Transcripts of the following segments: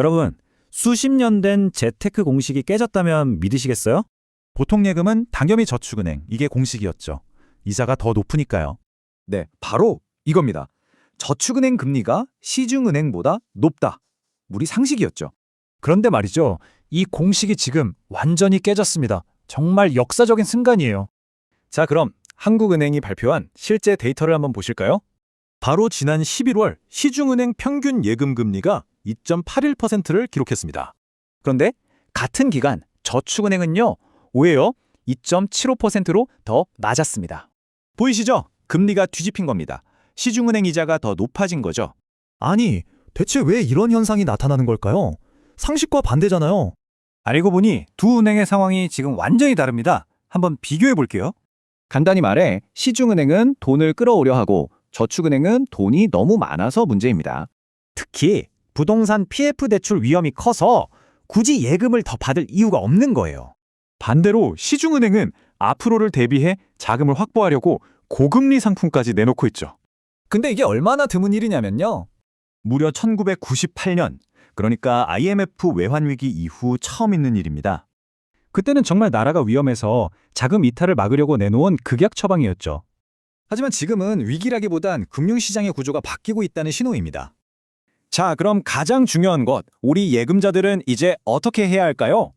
여러분, 수십 년 된 재테크 공식이 깨졌다면 믿으시겠어요? 보통 예금은 당연히 저축은행 이게 공식이었죠. 이자가 더 높으니까요. 네, 바로 이겁니다. 저축은행 금리가 시중은행보다 높다. 우리 상식이었죠. 그런데 말이죠. 이 공식이 지금 완전히 깨졌습니다. 정말 역사적인 순간이에요. 자, 그럼 한국은행이 발표한 실제 데이터를 한번 보실까요? 바로 지난 11월 시중은행 평균 예금 금리가 2.81%를 기록했습니다. 그런데 같은 기간 저축은행은요, 오히려 2.75%로 더 낮았습니다. 보이시죠? 금리가 뒤집힌 겁니다. 시중은행 이자가 더 높아진 거죠. 아니, 대체 왜 이런 현상이 나타나는 걸까요? 상식과 반대잖아요. 알고 보니 두 은행의 상황이 지금 완전히 다릅니다. 한번 비교해 볼게요. 간단히 말해 시중은행은 돈을 끌어오려 하고 저축은행은 돈이 너무 많아서 문제입니다. 특히 부동산 PF 대출 위험이 커서 굳이 예금을 더 받을 이유가 없는 거예요. 반대로 시중은행은 앞으로를 대비해 자금을 확보하려고 고금리 상품까지 내놓고 있죠. 근데 이게 얼마나 드문 일이냐면요. 무려 1998년, 그러니까 IMF 외환위기 이후 처음 있는 일입니다. 그때는 정말 나라가 위험해서 자금 이탈을 막으려고 내놓은 극약 처방이었죠. 하지만 지금은 위기라기보단 금융시장의 구조가 바뀌고 있다는 신호입니다. 자, 그럼 가장 중요한 것, 우리 예금자들은 이제 어떻게 해야 할까요?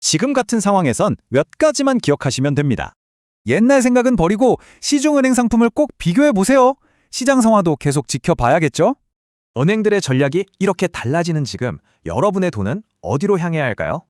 지금 같은 상황에선 몇 가지만 기억하시면 됩니다. 옛날 생각은 버리고 시중은행 상품을 꼭 비교해 보세요. 시장 상황도 계속 지켜봐야겠죠? 은행들의 전략이 이렇게 달라지는 지금 여러분의 돈은 어디로 향해야 할까요?